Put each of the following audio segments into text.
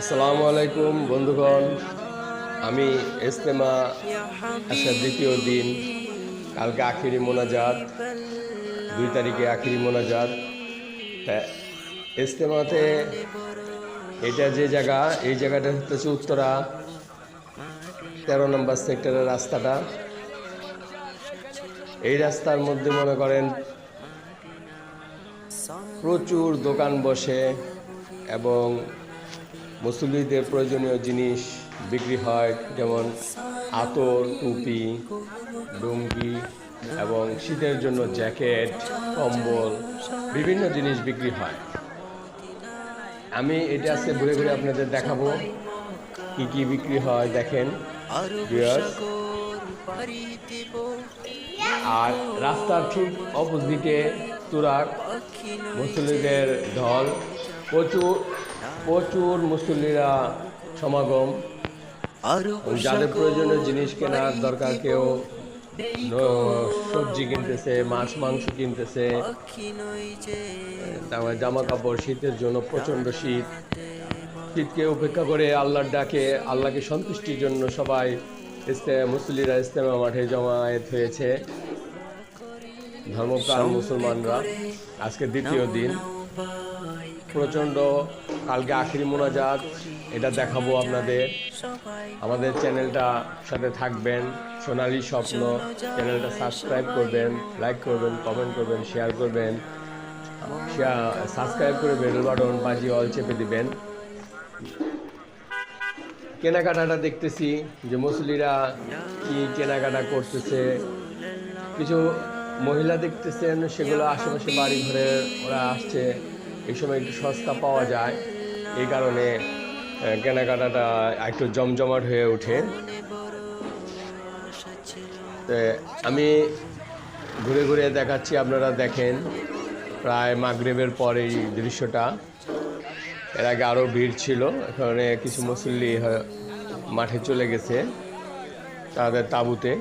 আসসালামু আলাইকুম, বন্ধুগণ। আমি ইস্তেমা আসার দ্বিতীয় দিন। কালকে আখিরি মোনাজাত, দুই তারিখে আখিরি মোনাজাত। ইস্তেমাতে এটা যে জায়গা, এই জায়গাটা হচ্ছে উত্তরা, তেরো নম্বর সেক্টরের রাস্তাটা। এই রাস্তার মধ্যে মনে করেন প্রচুর দোকান বসে এবং মুসল্লিদের প্রয়োজনীয় জিনিস, বিক্রি হয়, যেমন আতর, টুপি, লুঙ্গি এবং শীতের জন্য জ্যাকেট, কম্বল, বিভিন্ন জিনিস বিক্রি হয়। আমি এটা আজকে ঘুরে ঘুরে আপনাদের দেখাবো। কি কি বিক্রি হয় দেখেন। আর রাস্তার ঠিক অপোজিটে তুরাক মুসল্লিদের ঢল। প্রচুর প্রচুর মুসল্লিরা সমাগম। যাদের প্রয়োজনীয় জিনিস কেনার দরকার কেউ সবজি কিনতেছে মাছ মাংস কিনতেছে। তারপরে জামা কাপড় শীতের জন্য প্রচণ্ড শীত। শীতকে উপেক্ষা করে আল্লাহর ডাকে আল্লাহকে সন্তুষ্টির জন্য সবাই মুসল্লিরা ইস্তেমা মাঠে জমায়েত হয়েছে। ধর্মপ্রাণ মুসলমানরা আজকে দ্বিতীয় দিন। প্রচণ্ড কালকে আখিরি মোনাজাত, এটা দেখাবো আপনাদের। আমাদের চ্যানেলটা সাথে থাকবেন, সোনালি স্বপ্ন চ্যানেলটা সাবস্ক্রাইব করবেন, লাইক করবেন, কমেন্ট করবেন, শেয়ার করবেন সাবস্ক্রাইব করে বেল বাটন বাজি অল চেপে দিবেন। কেনাকাটাটা দেখতেছি যে মুসলিরা কি কেনাকাটা করতেছে। কিছু মহিলা দেখতেছেন, সেগুলো আশেপাশে বাড়ি ঘরে ওরা আসছে। এই সময় একটু সস্তা পাওয়া যায়। এই কারণে কেনাকাটাটা একটু জমজমাট হয়ে ওঠে। আমি ঘুরে ঘুরে দেখাচ্ছি, আপনারা দেখেন, প্রায় মাগরেবের পর এই দৃশ্যটা। এর আগে আরও ভিড় ছিল, এখানে কিছু মুসল্লি মাঠে চলে গেছে তাদের তাঁবুতে।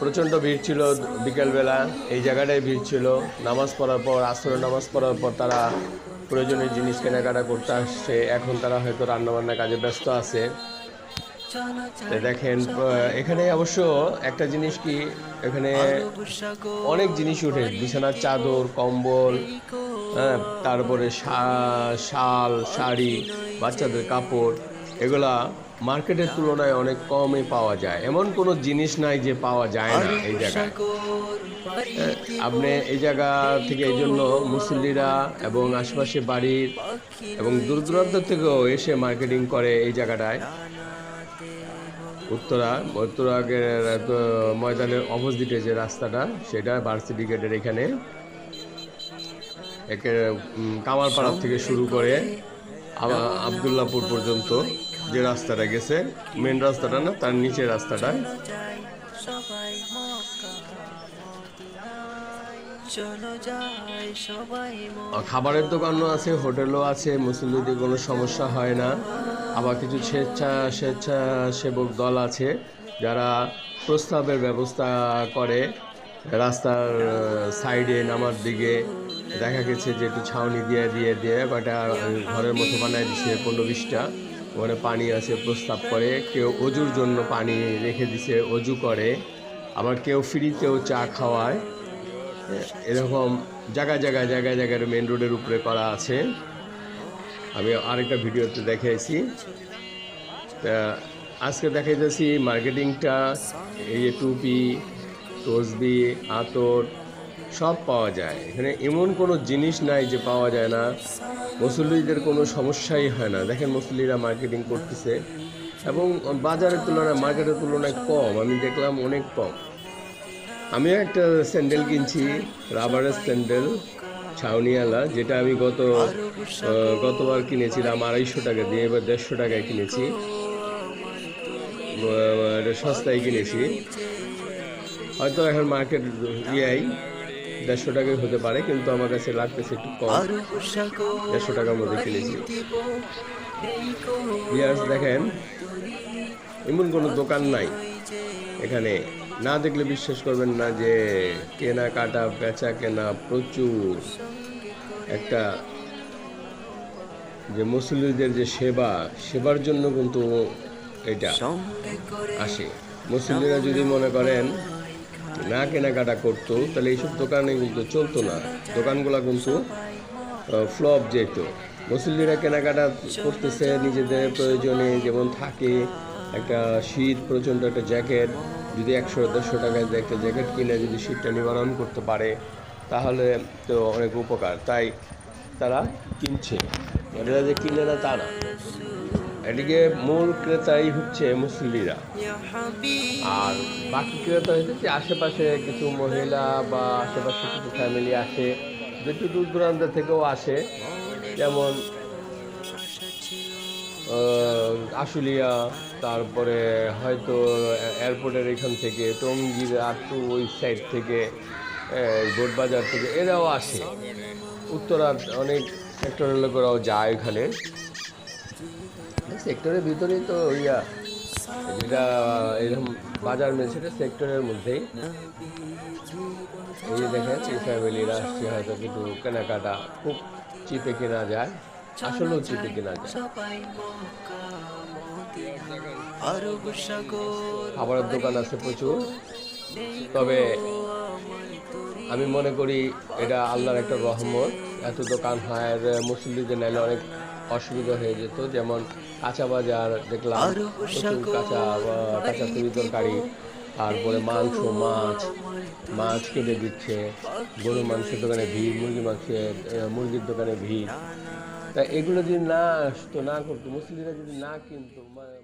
প্রচণ্ড ভিড় ছিল বিকেলবেলা, এই জায়গাটায় ভিড় ছিল। নামাজ পড়ার পর, আসরের নামাজ পড়ার পর তারা প্রয়োজনীয় জিনিস কেনাকাটা করতে আসছে। এখন তারা হয়তো রান্নাবান্নার কাজে ব্যস্ত আছে। দেখেন এখানে অবশ্য একটা জিনিস কি, এখানে অনেক জিনিস উঠে বিছানার চাদর, কম্বল হ্যাঁ তারপরে শাল, শাড়ি, বাচ্চাদের কাপড়, এগুলা মার্কেটের তুলনায় অনেক কমে পাওয়া যায়। এমন কোনো জিনিস নাই যে পাওয়া যায় না এই জায়গায়। আপনি এই জায়গা থেকে এই জন্য মুসল্লিরা এবং আশেপাশে বাড়ির এবং দূর দূরান্ত থেকেও এসে মার্কেটিং করে এই জায়গাটায়। উত্তরা উত্তরাগের ময়দানের অপোজিটে যে রাস্তাটা সেটা ভার্সিটি গেটের এখানে। একে কামারপাড়া থেকে শুরু করে আবদুল্লাপুর পর্যন্ত। যে রাস্তাটা গেছে মেন রাস্তাটা না তার নিচে রাস্তাটা খাবারের দোকানও আছে হোটেলও আছে মুসলিমদের কোনো সমস্যা হয় না। আবার কিছু স্বেচ্ছা স্বেচ্ছাসেবক দল আছে যারা প্রস্তাবের ব্যবস্থা করে রাস্তার সাইডে নামার দিকে। দেখা গেছে যে একটু ছাউনি দিয়ে দিয়ে দিয়ে কটা ঘরের মতো বানায় দিছে পনেরো বিশটা। ওখানে পানি আছে, প্রস্তাব করে। কেউ অজুর জন্য পানি রেখে দিছে, অজু করে। আবার কেউ ফ্রিতেও চা খাওয়ায়। এরকম জায়গায় জায়গায় জায়গায় জায়গায় মেন রোডের উপরে করা আছে। আমি আরেকটা ভিডিওতে দেখাইছি। তা আজকে দেখাইতেছি মার্কেটিংটা এই টুপি, তসবি, আতর সব পাওয়া যায়। এখানে এমন কোনো জিনিস নাই যে পাওয়া যায় না। মুসল্লিদের কোনো সমস্যাই হয় না। দেখেন মুসল্লিরা মার্কেটিং করতেছে এবং বাজারের তুলনায় মার্কেটের তুলনায় কম। আমি দেখলাম অনেক কম। আমিও একটা স্যান্ডেল কিনছি রাবারের স্যান্ডেল ছাউনিওয়ালা, যেটা আমি গত গতবার কিনেছিলাম আড়াইশো টাকা দিয়ে, এবার দেড়শো টাকায় কিনেছি। সস্তায় কিনেছি। হয়তো এখন মার্কেট ইয়াই। দেড়শো টাকায় হতে পারে, কিন্তু আমার কাছে লাগতেছে একটু কম। দেড়শো টাকার মধ্যে কিনেছি ইয়ার্স দেখেন, এমন কোনো দোকান নাই। এখানে না দেখলে বিশ্বাস করবেন না যে কেনাকাটা বেচা কেনা প্রচুর। একটা যে মুসলিমদের যে সেবা, সেবার জন্য কিন্তু এটা আসে। মুসলিমরা যদি মনে করেন না কেনাকাটা করতো, তাহলে এইসব দোকানে কিন্তু চলতো না। দোকানগুলো কিন্তু ফ্লপ যেত। মুসলিমরা কেনাকাটা করতেছে, নিজেদের প্রয়োজনে যেমন থাকে, একটা শীত, প্রচণ্ড একটা জ্যাকেট, যদি একশো, দেড়শো টাকায় একটা জ্যাকেট কিনে যদি শীতটা নিবারণ করতে পারে, তাহলে তো অনেক উপকার। তাই তারা কিনছে। এরা যে কিনে না তা না এদিকে মূল ক্রেতাই হচ্ছে মুসলিরা আর বাকি ক্রেতা হচ্ছে আশেপাশে কিছু মহিলা বা আশেপাশে কিছু ফ্যামিলি আসে যেটু দূর দূরান্ত থেকেও আসে। যেমন আশুলিয়া তারপরে হয়তো এয়ারপোর্টের এখান থেকে টঙ্গির একটু ওই সাইড থেকে গোটবাজার থেকে এরাও আসে। উত্তরার অনেক সেক্টরের লোকেরাও যায় ওখানে। সেক্টরের ভিতরেই তো ইয়া, যেটা এরকম বাজার মিল সেটা সেক্টরের মধ্যেই। এই যে দেখেন, এই ফ্যামিলিরা আসছে হয়তো কিন্তু কেনাকাটা খুব চিপে কেনা যায়, আসলেও চিপে কেনা যায়। খাবারের দোকান আছে প্রচুর। তবে আমি মনে করি এটা আল্লাহর একটা রহমত। এত দোকান হয় আর মুসলিমদের নাইলে অনেক অসুবিধা হয়ে যেত। যেমন কাঁচা বাজার দেখলাম প্রচুর কাঁচা কাঁচা তৈরি তরকারি তারপরে মাংস মাছ মাছ কেটে দিচ্ছে গরু মাংসের দোকানে ভিড় মুরগি মাংসের মুরগির দোকানে ভিড়। তা এগুলো যদি না আসতো না করতো মুসলিমরা যদি না কিনতো মানে